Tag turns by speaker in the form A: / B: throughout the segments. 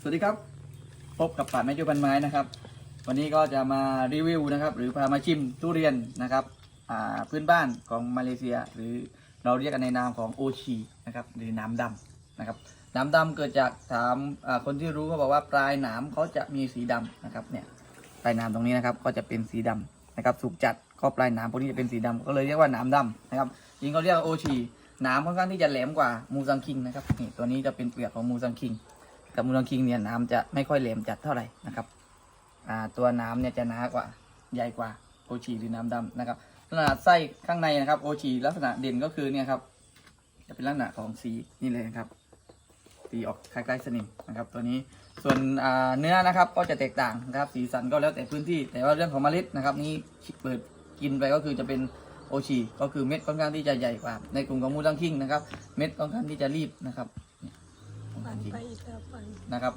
A: สวัสดีครับ พบกับป่าดไม้จุบันไม้นะครับ วันนี้ก็จะมารีวิวนะครับ หรือพามาชิมทุเรียนนะครับพื้นบ้านของมาเลเซีย หรือเราเรียกกันในนามของโอชีนะครับหรือน้ำดำนะครับน้ำดำเกิดจากถามคนที่รู้เขาบอกว่าปลายหนามเขาจะมีสีดำนะครับเนี่ยปลายหนามตรงนี้นะครับก็จะเป็นสีดำนะครับสุกจัดก็ปลายหนามพวกนี้จะเป็นสีดำก็เลยเรียกว่าหนามดำนะครับจริงเขาเรียกว่าโอชีหนามค่อนข้างที่จะแหลมกว่ามูซังคิงนะครับนี่ตัวนี้จะเป็นเปลือกของมูซังคิง กับมูลคิงเนี่ยน้ำจะไม่ค่อยแหลมจัดเท่าไหร่นะครับอ่าตัวน้ำเนี่ยจะหนากว่าใหญ่กว่าโอชีหรือน้ำดำนะครับลักษณะไส้ข้างในนะครับโอชีลักษณะเด่นก็คือเนี่ยครับจะเป็นลักษณะของสีนี่เลยนะครับสีออกคล้ายๆสนิมนะครับ ตัวนี้ส่วนอ่าเนื้อนะครับก็จะแตกต่างนะครับสีสันก็แล้วแต่พื้นที่ แต่ว่าเรื่องของเมล็ดนะครับนี่เปิดกินไปก็คือจะเป็นโอชีก็คือเม็ดค่อนข้างที่จะใหญ่กว่า ในกลุ่มของมูลังคิงนะครับ เม็ดค่อนข้างที่จะรีบนะครับ เนี่ยมูลั
B: ปั่
A: ง
B: น
A: คิง
B: ไปอีกแล้วปั่น
A: นะครับ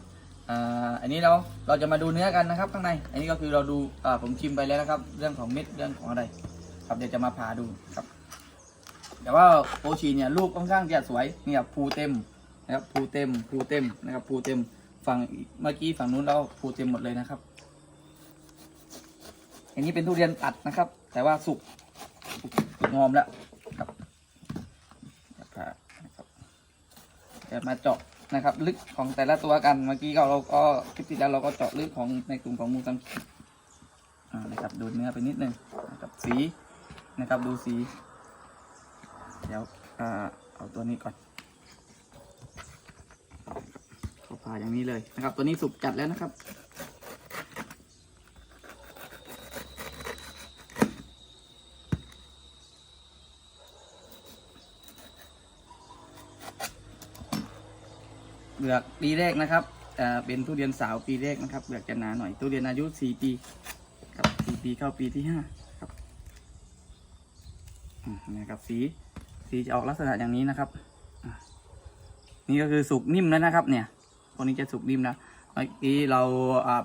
A: อ่าอันนี้เราเราจะมาดูเนื้อกันนะครับ ข้างใน อันนี้ก็คือเราดูอ่าผมชิมไปแล้วนะครับ เรื่องของเม็ดเรื่องของอะไร ครับเดี๋ยวจะมาผ่าดูครับ แต่ว่าโอชีเนี่ยลูกค่อนข้างจะสวยเนี่ยภูเต็มนะครับภูเต็มภูเต็มนะครับภูเต็มฝั่งเมื่อกี้ฝั่งนู้นเราภูเต็มหมดเลยนะครับ อันนี้เป็นทุเรียนตัดนะครับ แต่ว่าสุกงอมแล้วครับผ่าครับจะมาเจาะ นะครับ ลึกของแต่ละตัวกันเมื่อกี้ก็เราก็คลิปที่แล้วเราก็เจาะลึกของในกลุ่มของมูซังคิอ่านะครับดูเนื้อไปนิดนึงนะครับสีนะครับดูสี เดี๋ยวอเอาตัวนี้ก่อนเขาผ่าอย่างนี้เลยนะครับ ตัวนี้สุกจัดแล้วนะครับ เปลือกปีแรกนะครับเป็นทุเรียนสาวปีแรกนะครับเปลือกจะหนาหน่อยทุเรียนอายุสี่ปีครับสี่ปีเข้าปีที่ห้าครับอืมนะครับสีสีจะออกลักษณะอย่างนี้นะครับ นี่ก็คือสุกนิ่มแล้วนะครับ เนี่ยพวนี้จะสุกนิ่มนะเมื่อกี้เรา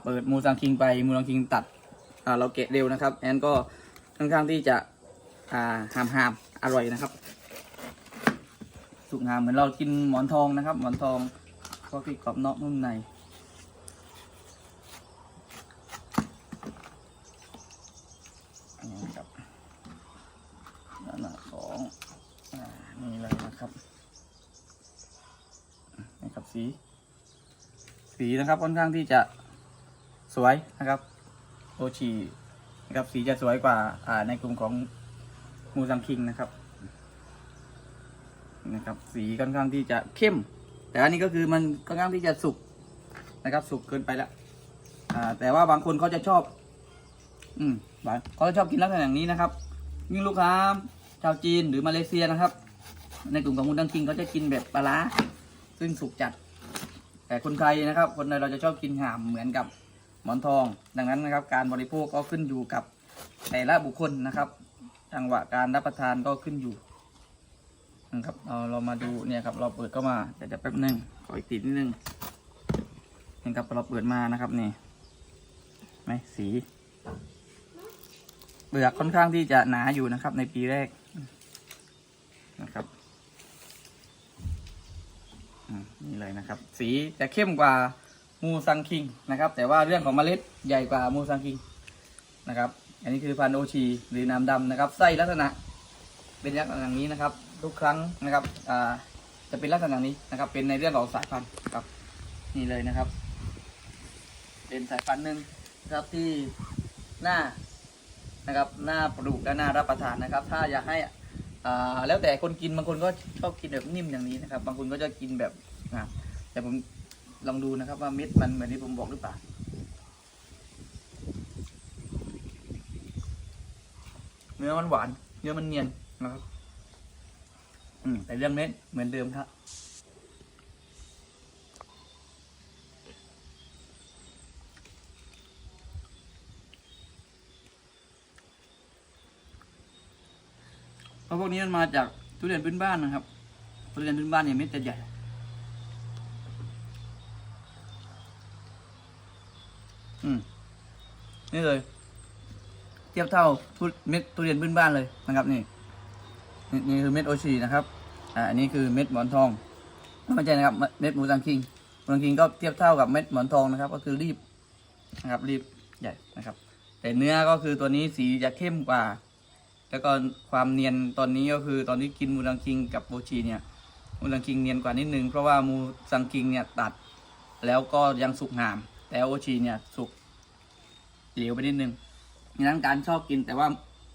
A: เปิดมูซังคิงไปมูซังคิงตัดเราเกะเร็วนะครับแอนก็ค่อนข้างที่จะหามหามอร่อยนะครับ สุกงามเหมือนเรากินหมอนทองนะครับ หมอนทอง ก็คือกรอบนอกนุ่มในอันนี้ครับด้านหน้าของนี่เลยนะครับนี่ครับสี สีนะครับค่อนข้างที่จะสวยนะครับโอชีนะครับสีจะสวยกว่าอ่าในกลุ่มของมูซังคิงนะครับนะครับ สีค่อนข้างที่จะเข้ม แต่อันนี้ก็คือมันค่อนข้างที่จะสุกนะครับ สุกเกินไปแล้วอ่า แต่ว่าบางคนเขาจะชอบ อืมบางเขาจะชอบกินลักษณะอย่างนี้นะครับยิ่งลูกค้าชาวจีนหรือมาเลเซียนะครับ ในกลุ่มของมุนดังคิงเขาจะกินแบบปลาร้าซึ่งสุกจัด แต่คนไทยนะครับ คนไทยเราจะชอบกินห่ามเหมือนกับหมอนทอง ดังนั้นนะครับ การบริโภคก็ขึ้นอยู่กับแต่ละบุคคลนะครับ จังหวะการรับประทานก็ขึ้นอยู่ นะครับเราเรามาดูเนี่ยครับเราเปิดเข้ามาเดี๋ยวจะแป๊บนึงขออีกติดนิดนึงนี่ครับเราเปิดมานะครับนี่ไหมสีเปลือกค่อนข้างที่จะหนาอยู่นะครับ ในปีแรกนะครับนี่เลยนะครับ สีจะเข้มกว่ามูซังคิงนะครับ แต่ว่าเรื่องของเมล็ดใหญ่กว่ามูซังคิงนะครับ อันนี้คือพันโอชีหรือน้ำดำนะครับไส้ลักษณะเป็นลักษณะอย่างนี้นะครับ ทุกครั้งนะครับจะเป็นลักษณะนี้นะครับ เป็นในเรื่องของสายพันธุ์ครับนี่เลยนะครับ เป็นสายพันธุ์หนึ่งนะครับที่หน้านะครับหน้าปลูกและหน้ารับประทานนะครับ ถ้าอยากให้อ่าแล้วแต่คนกินบางคนก็ชอบกินแบบนิ่มอย่างนี้นะครับ บางคนก็จะกินแบบอ่าแต่ผมลองดูนะครับว่าเม็ดมันเหมือนที่ผมบอกหรือเปล่าเนื้อมันหวาน เนื้อมันเนียนนะครับ อืมแต่เรื่องเม็ดเหมือนเดิมครับ เพราะพวกนี้มันมาจากทุเรียนพื้นบ้านนะครับทุเรียนพื้นบ้านเนี่ยเม็ดจะใหญ่อืมนี่เลย เทียบเท่าทุเม็ดทุเรียนพื้นบ้านเลยนะครับนี่ นี่นี่คือเม็ดโอชีนะครับอ่าอันนี้คือเม็ดหมอนทองไม่ใช่นะครับเม็ดมูซังคิงมูลังคิงก็เทียบเท่ากับเม็ดหมอนทองนะครับ ก็คือรีบนะครับรีบใหญ่นะครับ แต่เนื้อก็คือตัวนี้สีจะเข้มกว่า แล้วก็ความเนียนตอนนี้ก็คือตอนที่กินมูลังคิงกับโบชีเนี่ยมูลังคิงเนียนกว่านิดนึงเพราะว่ามูซังคิงเนี่ยตัดแล้วก็ยังสุกงาม แต่โอชีเนี่ยสุกเหลวไปนิดนึงดังนั้นการชอบกินแต่ว่า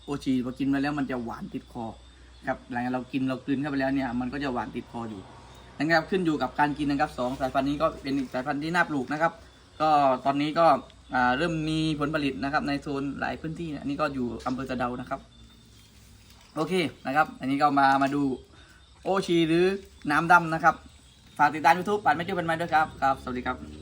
A: โอชีพอกินไปแล้วมันจะหวานติดคอ ครับหลังจากเรากินเรากลืนเข้าไปแล้วเนี่ยมันก็จะหวานติดคออยู่นะครับขึ้นอยู่กับการกินนะครับสองสายพันธุ์นี้ก็เป็นอีกสายพันธุ์ที่น่าปลูกนะครับ ก็ตอนนี้ก็เริ่มมีผลผลิตนะครับ ในโซนหลายพื้นที่อันนี้ก็อยู่อำเภอสะเดานะครับ โอเคนะครับ อันนี้ก็มามาดูโอชีหรือน้ำดำนะครับฝากติดตามยูทูบปัดไม่เจอเป็นไม้ด้วยครับครับ สวัสดีครับ